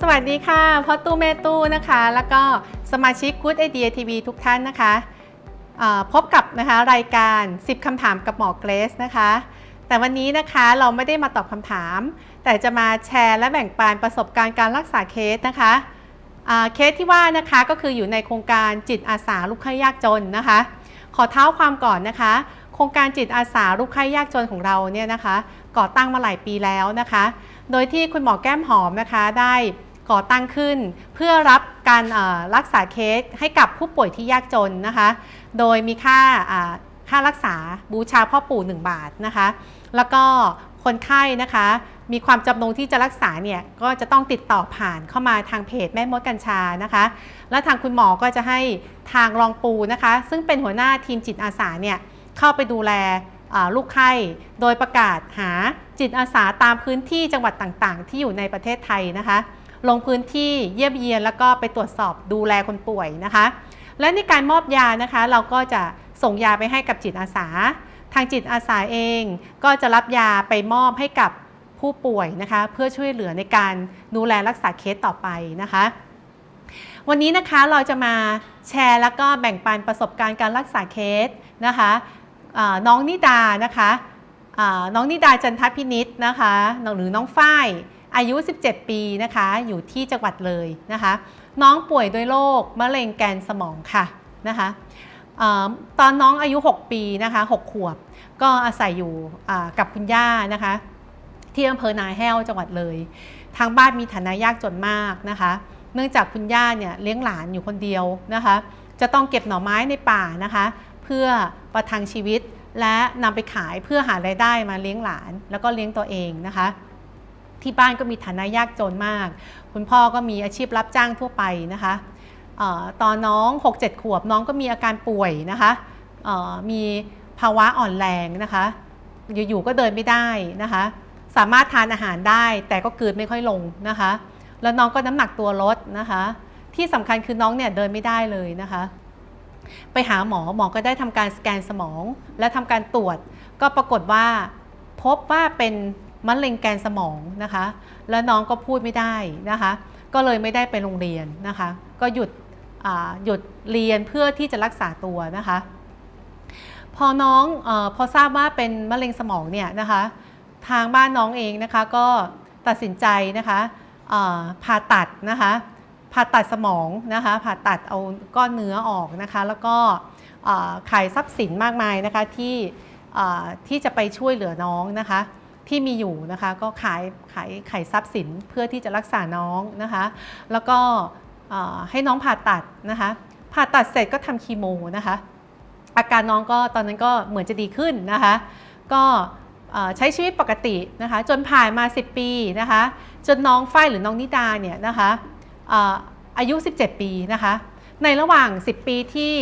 สวัสดีค่ะพ่อตู้แม่ตู้นะคะ แล้วก็สมาชิก Good Idea TV ทุกท่านนะคะพบกับนะคะรายการ 10คำถามกับหมอเกรซนะคะ แต่วันนี้นะคะเราไม่ได้มาตอบคำถาม แต่จะมาแชร์และแบ่งปันประสบการณ์การรักษาเคสนะคะเคสที่ว่านะคะก็คืออยู่ในโครงการจิตอาสาลูกค้ายากจนนะคะ ขอเท้าความก่อนนะคะ โครงการจิตอาสาลูกค้ายากจนของเราเนี่ยนะคะ ก่อตั้งมาหลายปีแล้วนะคะ โดยที่คุณหมอแก้มหอมนะคะได้ก่อตั้งขึ้น เพื่อรับการรักษาเคสให้กับผู้ป่วยที่ยากจนนะคะ โดยมีค่าค่ารักษาบูชาพ่อปู่ 1 บาทนะคะ แล้วก็คนไข้นะคะ มีความจำนงที่จะรักษาเนี่ยก็จะต้องติดต่อผ่านเข้ามาทางเพจแม่มดกัญชานะคะ แล้วทางคุณหมอก็จะให้ทางรองปูนะคะ ซึ่งเป็นหัวหน้าทีมจิตอาสาเนี่ยเข้าไปดูแล ลูกไข้โดยประกาศหาจิตอาสาตามพื้นที่จังหวัดต่างๆ ที่อยู่ในประเทศไทยนะคะ ลงพื้นที่เยี่ยมเยียนแล้วก็ไปตรวจสอบดูแลคนป่วยนะคะ และในการมอบยานะคะ เราก็จะส่งยาไปให้กับจิตอาสา ทางจิตอาสาเองก็จะรับยาไปมอบให้กับผู้ป่วยนะคะ เพื่อช่วยเหลือในการดูแลรักษาเคสต่อไปนะคะ วันนี้นะคะเราจะมาแชร์แล้วก็แบ่งปันประสบการณ์การรักษาเคสนะคะ น้องนิดานะคะน้องนิดาจันทพินิษนะคะหรือน้องฝ้ายอายุ 17 ปีนะคะอยู่ที่จังหวัดเลยนะคะ น้องป่วยด้วยโรคมะเร็งแกนสมองค่ะนะคะอ่าตอนน้องอายุ 6 ปีนะคะ 6 ขวบ ก็อาศัยอยู่กับคุณย่านะคะ ที่อำเภอนาแห้วจังหวัดเลย ทางบ้านมีฐานะยากจนมากนะคะ เนื่องจากคุณย่าเนี่ยเลี้ยงหลานอยู่คนเดียวนะคะ จะต้องเก็บหน่อไม้ในป่านะคะ เพื่อประทังชีวิต และนำไปขายเพื่อหารายได้มาเลี้ยงหลาน แล้วก็เลี้ยงตัวเองนะคะที่บ้านก็มีฐานะยากจนมาก คุณพ่อก็มีอาชีพรับจ้างทั่วไปนะคะออตอนน้อง 6-7 ขวบน้องก็มีอาการป่วยนะคะออมีภาวะอ่อนแรงนะคะ อยู่ๆก็เดินไม่ได้นะคะ สามารถทานอาหารได้แต่ก็กืนไม่ค่อยลงนะคะ แล้วน้องก็น้ำหนักตัวลดนะคะ ที่สำคัญคือน้องเนี่ยเดินไม่ได้เลยนะคะ ไปหาหมอหมอก็ได้ทำการสแกนสมอง และทำการตรวจ ก็ปรากฏว่า พบว่าเป็นมะเร็งแกนสมองนะคะ แล้วน้องก็พูดไม่ได้นะคะ ก็เลยไม่ได้ไปโรงเรียนนะคะ ก็หยุดหยุดเรียนเพื่อที่จะรักษาตัวนะคะ พอน้องอพอทราบว่าเป็นมะเร็งสมองเนี่ยนะคะ ทางบ้านน้องเองนะคะก็ตัดสินใจนะคะผ่าตัดนะคะ ผ่าตัดสมองนะคะ ผ่าตัดเอาก้อนเนื้อออกนะคะ แล้วก็ขายทรัพย์สินมากมายนะคะที่ที่จะไปช่วยเหลือน้องนะคะ ที่มีอยู่นะคะก็ขายขายขายทรัพย์สินเพื่อที่จะรักษาน้องนะคะ แล้วก็ให้น้องผ่าตัดนะคะ ผ่าตัดเสร็จก็ทำคีโมนะคะ อาการน้องก็ตอนนั้นก็เหมือนจะดีขึ้นนะคะ ก็ใช้ชีวิตปกตินะคะ จนผ่านมา 10 ปีนะคะ จนน้องฝ้ายหรือน้องนิดาเนี่ยนะคะ อายุ 17 ปีนะคะ ในระหว่าง 10 ปีที่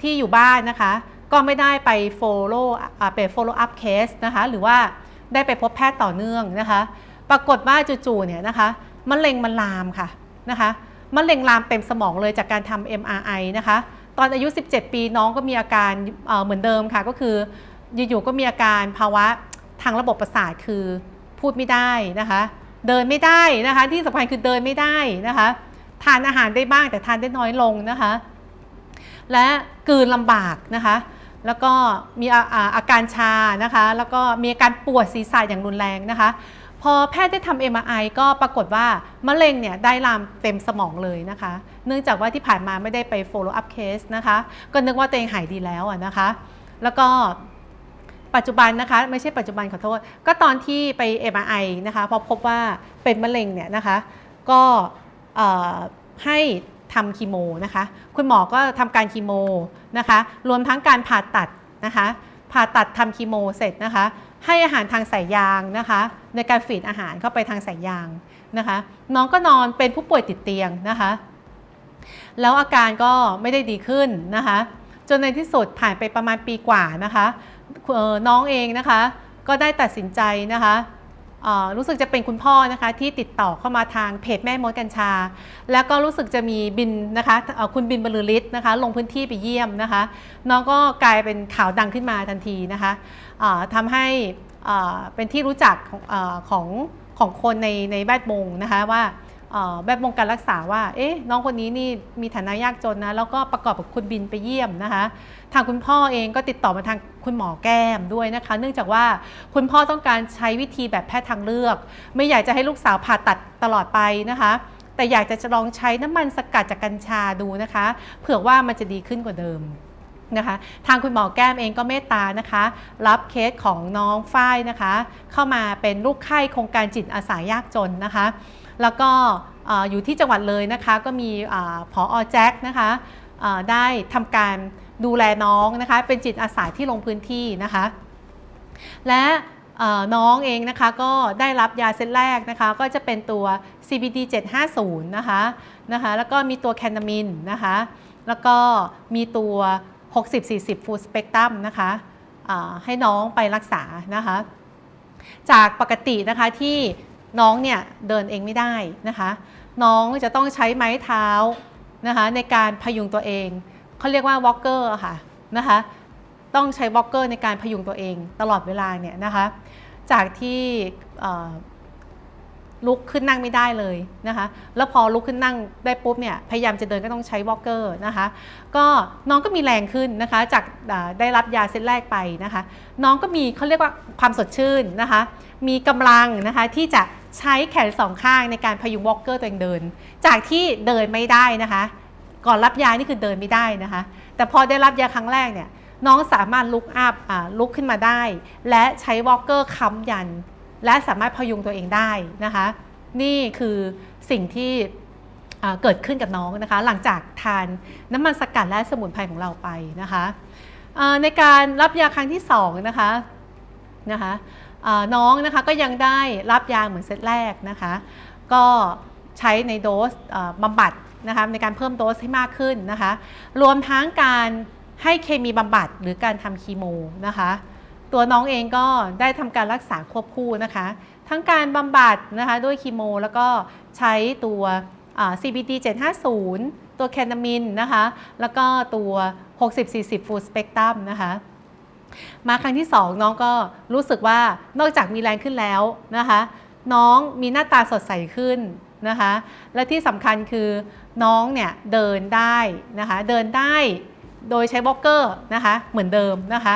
ที่อยู่บ้านนะคะ ก็ไม่ได้ไป follow ไป follow up case นะคะ หรือว่าได้ไปพบแพทย์ต่อเนื่องนะคะ ปรากฏว่าจู่ๆเนี่ยนะคะมะเร็งมันลามค่ะนะคะมะเร็งลามเต็มสมองเลยจากการทำ MRI นะคะ ตอนอายุ 17 ปีน้องก็มีอาการเอ่อเหมือนเดิมค่ะ ก็คืออยู่ๆก็มีอาการภาวะทางระบบประสาทคือพูดไม่ได้นะคะ เดินไม่ได้นะคะ ที่สำคัญคือเดินไม่ได้นะคะ ทานอาหารได้บ้างแต่ทานได้น้อยลงนะคะ และกืนลำบากนะคะ แล้วก็มีอาออาการชานะคะ แล้วก็มีอาการปวดศีรษะอย่างรุนแรงนะคะ พอแพทย์ได้ทำ MRI ก็ปรากฏว่ามะเร็งเนี่ยได้ลามเต็มสมองเลยนะคะ เนื่องจากว่าที่ผ่านมาไม่ได้ไป follow up case นะคะ ก็นึกว่าตัวเองหายดีแล้วอะนะคะ แล้วก็ ปัจจุบันนะคะ ไม่ใช่ปัจจุบันขอโทษ ก็ตอนที่ไป MRI นะคะพอพบว่าเป็นมะเร็งเนี่ยนะคะ ก็ให้ทำคีโมนะคะ คุณหมอก็ทำการคีโมนะคะ รวมทั้งการผ่าตัดนะคะ ผ่าตัดทำคีโมเสร็จนะคะ ให้อาหารทางสายยางนะคะ ในการฟีดอาหารเข้าไปทางสายยางนะคะ น้องก็นอนเป็นผู้ป่วยติดเตียงนะคะ แล้วอาการก็ไม่ได้ดีขึ้นนะคะ จนในที่สุดผ่านไปประมาณปีกว่านะคะออน้องเองนะคะก็ได้ตัดสินใจนะคะออรู้สึกจะเป็นคุณพ่อนะคะที่ติดต่อเข้ามาทางเพจแม่มดกัญชา แล้วก็รู้สึกจะมีบินนะคะออคุณบินบรรลือฤทธิ์นะคะลงพื้นที่ไปเยี่ยมนะคะ น้องก็กลายเป็นข่าวดังขึ้นมาทันทีนะคะออทำให้เเป็นที่รู้จักของออของของคนในในแวดวงนะคะว่า แวดวงการรักษาว่า เอ๊ะ น้องคนนี้นี่มีฐานะยากจนนะ แล้วก็ประกอบกับคุณบินไปเยี่ยมนะคะ ทางคุณพ่อเองก็ติดต่อมาทางคุณหมอแก้มด้วยนะคะ เนื่องจากว่าคุณพ่อต้องการใช้วิธีแบบแพทย์ทางเลือก ไม่อยากจะให้ลูกสาวผ่าตัดตลอดไปนะคะ แต่อยากจะลองใช้น้ำมันสกัดจากกัญชาดูนะคะ เผื่อว่ามันจะดีขึ้นกว่าเดิมนะคะทางคุณหมอแก้มเองก็เมตตานะคะ รับเคสของน้องฝ้ายนะคะ เข้ามาเป็นลูกไข้โครงการจิตอาสายากจนนะคะ แล้วก็อยู่ที่จังหวัดเลยนะคะก็มีอผอแจ็คนะคะได้ทำการดูแลน้องนะคะเป็นจิตอาสาที่ลงพื้นที่นะคะ และน้องเองนะคะก็ได้รับยาเซตแรกนะคะก็จะเป็นตัว CBD 750นะคะนะคะแล้วก็มีตัวแคนนามินนะคะแล้วก็มีตัว 60-40 Full Spectrum นะคะให้น้องไปรักษานะคะจากปกตินะคะที่ น้องเนี่ยเดินเองไม่ได้นะคะ น้องจะต้องใช้ไม้เท้านะคะในการพยุงตัวเองเขาเรียกว่าวอล์กเกอร์ค่ะนะคะต้องใช้วอล์กเกอร์ในการพยุงตัวเองตลอดเวลาเนี่ยนะคะจากที่ลุกขึ้นนั่งไม่ได้เลยนะคะ แล้วพอลุกขึ้นนั่งได้ปุ๊บเนี่ย พยายามจะเดินก็ต้องใช้วอล์กเกอร์นะคะ ก็น้องก็มีแรงขึ้นนะคะ จากได้รับยาเซตแรกไปนะคะ น้องก็มีเขาเรียกว่าความสดชื่นนะคะ มีกำลังนะคะที่จะ ใช้แขนสองข้างในการพยุงวอล์กเกอร์ตัวเองเดิน จากที่เดินไม่ได้นะคะ ก่อนรับยานี่คือเดินไม่ได้นะคะ แต่พอได้รับยาครั้งแรกเนี่ยน้องสามารถลุกอัพลุกขึ้นมาได้ และใช้วอล์กเกอร์ค้ำยัน และสามารถพยุงตัวเองได้นะคะ นี่คือสิ่งที่เกิดขึ้นกับน้องนะคะ หลังจากทานน้ำมันสกัดและสมุนไพรของเราไปนะคะในการรับยาครั้งที่สองนะคะนะคะ น้องนะคะก็ยังได้รับยาเหมือนเซตแรกนะคะ ก็ใช้ในโดสบำบัดนะคะในการเพิ่มโดสให้มากขึ้นนะคะ รวมทั้งการให้เคมีบำบัดหรือการทำคีโมนะคะตัวน้องเองก็ได้ทำการรักษาควบคู่นะคะ ทั้งการบำบัดนะคะด้วยคีโม แล้วก็ใช้ตัว CBD 750 ตัวแคนนามินนะคะ แล้วก็ตัว 60-40 Full Spectrum นะคะ มาครั้งที่ 2 น้องก็รู้สึกว่านอกจากมีแรงขึ้นแล้วนะคะ น้องมีหน้าตาสดใสขึ้นนะคะ และที่สำคัญคือน้องเนี่ยเดินได้นะคะ เดินได้โดยใช้บล็อกเกอร์นะคะเหมือนเดิมนะคะ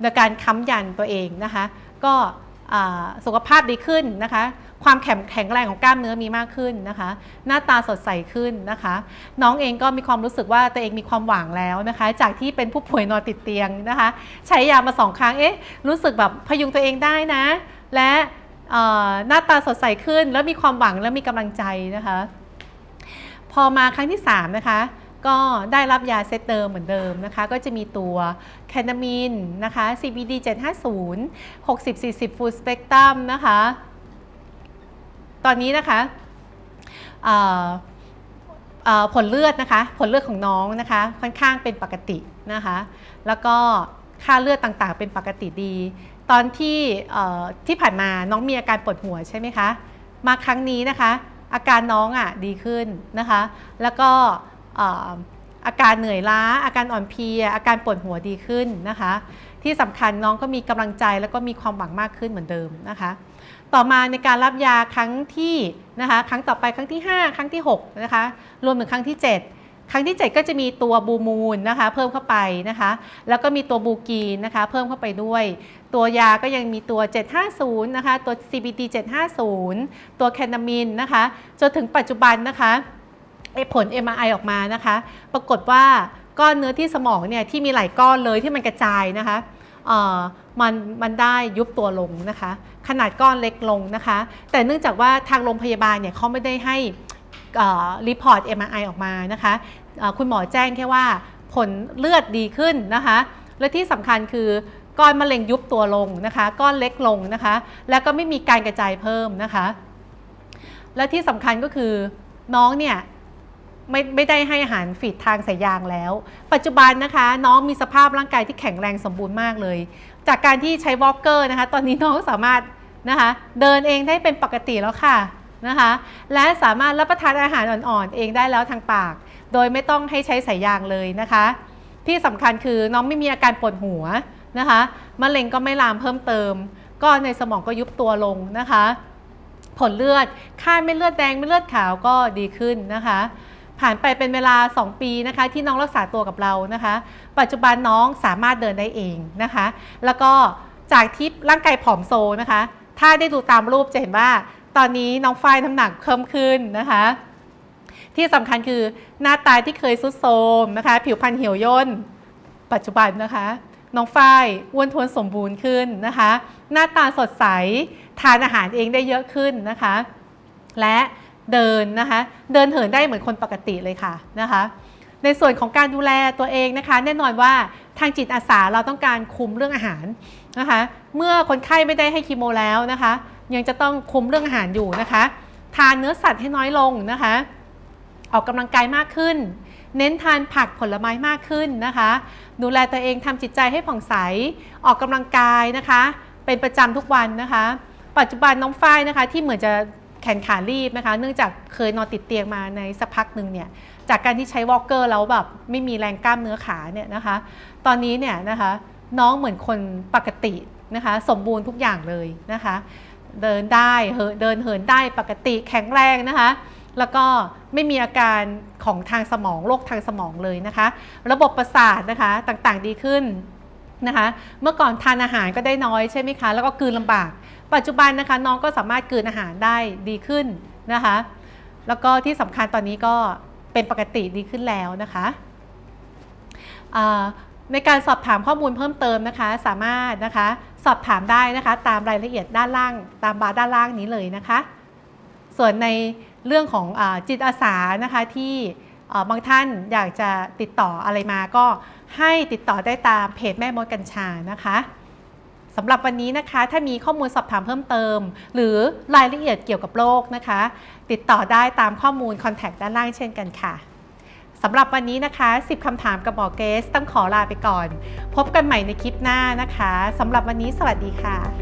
โดยการค้ำยันตัวเองนะคะ ก็สุขภาพดีขึ้นนะคะ ความแข็งแข็งแรงของกล้ามเนื้อมีมากขึ้นนะคะ หน้าตาสดใสขึ้นนะคะ น้องเองก็มีความรู้สึกว่าตัวเองมีความหวังแล้วนะคะ จากที่เป็นผู้ป่วยนอนติดเตียงนะคะ ใช้ยามาสองครั้งเอ๊ะรู้สึกแบบพยุงตัวเองได้นะ และหน้าตาสดใสขึ้น แล้วมีความหวังและมีกำลังใจนะคะ พอมาครั้งที่3นะคะก็ได้รับยาเซตเดิมเหมือนเดิมนะคะ ก็จะมีตัวแคนนามินนะคะ CBD 750 60-40 Full Spectrum นะคะ ตอนนี้นะคะผลเลือดนะคะ ผลเลือดของน้องนะคะ ค่อนข้างเป็นปกตินะคะ แล้วก็ค่าเลือดต่างๆ เป็นปกติดี ตอนที่ที่ผ่านมาน้องมีอาการปวดหัวใช่ไหมคะ มาครั้งนี้นะคะ อาการน้องอะดีขึ้นนะคะ แล้วก็เอ่ออาการเหนื่อยล้า อาการอ่อนเพลีย อาการปวดหัวดีขึ้นนะคะ ที่สำคัญน้องก็มีกำลังใจแล้วก็มีความหวังมากขึ้นเหมือนเดิมนะคะ ต่อมาในการรับยาครั้งที่นะคะครั้งต่อไปครั้งที่ 5 ครั้งที่ 6 นะคะ รวมถึงครั้งที่ 7 ครั้งที่ 7 ก็จะมีตัวบูมูลนะคะ เพิ่มเข้าไปนะคะ แล้วก็มีตัวบูกีนะคะ เพิ่มเข้าไปด้วย ตัวยาก็ยังมีตัว 750 นะคะ ตัว CBD 750 ตัวแคนนามินนะคะ จนถึงปัจจุบันนะคะผล MRI ออกมานะคะ ปรากฏว่าก้อนเนื้อที่สมองเนี่ยที่มีหลายก้อนเลยที่มันกระจายนะคะ มันมันได้ยุบตัวลงนะคะ ขนาดก้อนเล็กลงนะคะ แต่เนื่องจากว่าทางโรงพยาบาลเนี่ยเขาไม่ได้ให้รีพอร์ต MRI ออกมานะคะคุณหมอแจ้งแค่ว่าผลเลือดดีขึ้นนะคะ และที่สำคัญคือก้อนมะเร็งยุบตัวลงนะคะ ก้อนเล็กลงนะคะ แล้วก็ไม่มีการกระจายเพิ่มนะคะ และที่สำคัญก็คือน้องเนี่ยไม่ไม่ได้ให้อาหารฝีดทางสายยางแล้ว ปัจจุบันนะคะ น้องมีสภาพร่างกายที่แข็งแรงสมบูรณ์มากเลย จากการที่ใช้วอล์กเกอร์นะคะตอนนี้น้องสามารถนะคะเดินเองได้เป็นปกติแล้วค่ะนะคะและสามารถรับประทานอาหารอ่อนๆ เองได้แล้วทางปาก โดยไม่ต้องให้ใช้สายยางเลยนะคะ ที่สำคัญคือน้องไม่มีอาการปวดหัวนะคะมะเร็งก็ไม่ลามเพิ่มเติม ก็ในสมองก็ยุบตัวลงนะคะ ผลเลือดค่าเม็ดเลือดแดงเม็ดเลือดขาวก็ดีขึ้นนะคะ ผ่านไปเป็นเวลา 2 ปีนะคะที่น้องรักษาตัวกับเรานะคะ ปัจจุบันน้องสามารถเดินได้เองนะคะ แล้วก็จากที่ร่างกายผอมโซนะคะ ถ้าได้ดูตามรูปจะเห็นว่า ตอนนี้น้องฝ้ายน้ำหนักเพิ่มขึ้นนะคะ ที่สำคัญคือหน้าตาที่เคยซุดโทมนะคะ ผิวพรรณเหี่ยวย่น ปัจจุบันนะคะน้องฝ้ายอ้วนท้วนสมบูรณ์ขึ้นนะคะ หน้าตาสดใส ทานอาหารเองได้เยอะขึ้นนะคะ และ เดินนะคะ เดินเหินได้เหมือนคนปกติเลยค่ะนะคะ ในส่วนของการดูแลตัวเองนะคะ แน่นอนว่าทางจิตอาสาเราต้องการคุมเรื่องอาหารนะคะ เมื่อคนไข้ไม่ได้ให้คีโมแล้วนะคะ ยังจะต้องคุมเรื่องอาหารอยู่นะคะ ทานเนื้อสัตว์ให้น้อยลงนะคะ ออกกำลังกายมากขึ้น เน้นทานผักผลไม้มากขึ้นนะคะ ดูแลตัวเองทำจิตใจให้ผ่องใส ออกกำลังกายนะคะ เป็นประจำทุกวันนะคะ ปัจจุบันน้องฝ้ายนะคะที่เหมือนจะ แขนขารีบนะคะ เนื่องจากเคยนอนติดเตียงมาในสักพักหนึ่งเนี่ยจากการที่ใช้วอล์กเกอร์แล้วแบบไม่มีแรงกล้ามเนื้อขาเนี่ยนะคะ ตอนนี้เนี่ยนะคะน้องเหมือนคนปกตินะคะสมบูรณ์ทุกอย่างเลยนะคะ เดินได้เดินเหินได้ปกติแข็งแรงนะคะ แล้วก็ไม่มีอาการของทางสมองโรคทางสมองเลยนะคะ ระบบประสาทนะคะต่างๆดีขึ้นนะคะ เมื่อก่อนทานอาหารก็ได้น้อยใช่ไหมคะ แล้วก็กืนลำบาก ปัจจุบันนะคะน้องก็สามารถกลืนอาหารได้ดีขึ้นนะคะ แล้วก็ที่สำคัญตอนนี้ก็เป็นปกติดีขึ้นแล้วนะคะในการสอบถามข้อมูลเพิ่มเติมนะคะ สามารถนะคะสอบถามได้นะคะ ตามรายละเอียดด้านล่าง ตามบาร์ด้านล่างนี้เลยนะคะ ส่วนในเรื่องของอจิตอาสานะคะที่บางท่านอยากจะติดต่ออะไรมาก็ให้ติดต่อได้ตามเพจแม่มดกัญชานะคะ สำหรับวันนี้นะคะ ถ้ามีข้อมูลสอบถามเพิ่มเติม หรือรายละเอียดเกี่ยวกับโรคนะคะ ติดต่อได้ตามข้อมูลคอนแทคด้านล่างเช่นกันค่ะสำหรับวันนี้นะคะ 10 คำถามกับหมอเกส ต้องขอลาไปก่อน พบกันใหม่ในคลิปหน้านะคะสำหรับวันนี้สวัสดีค่ะ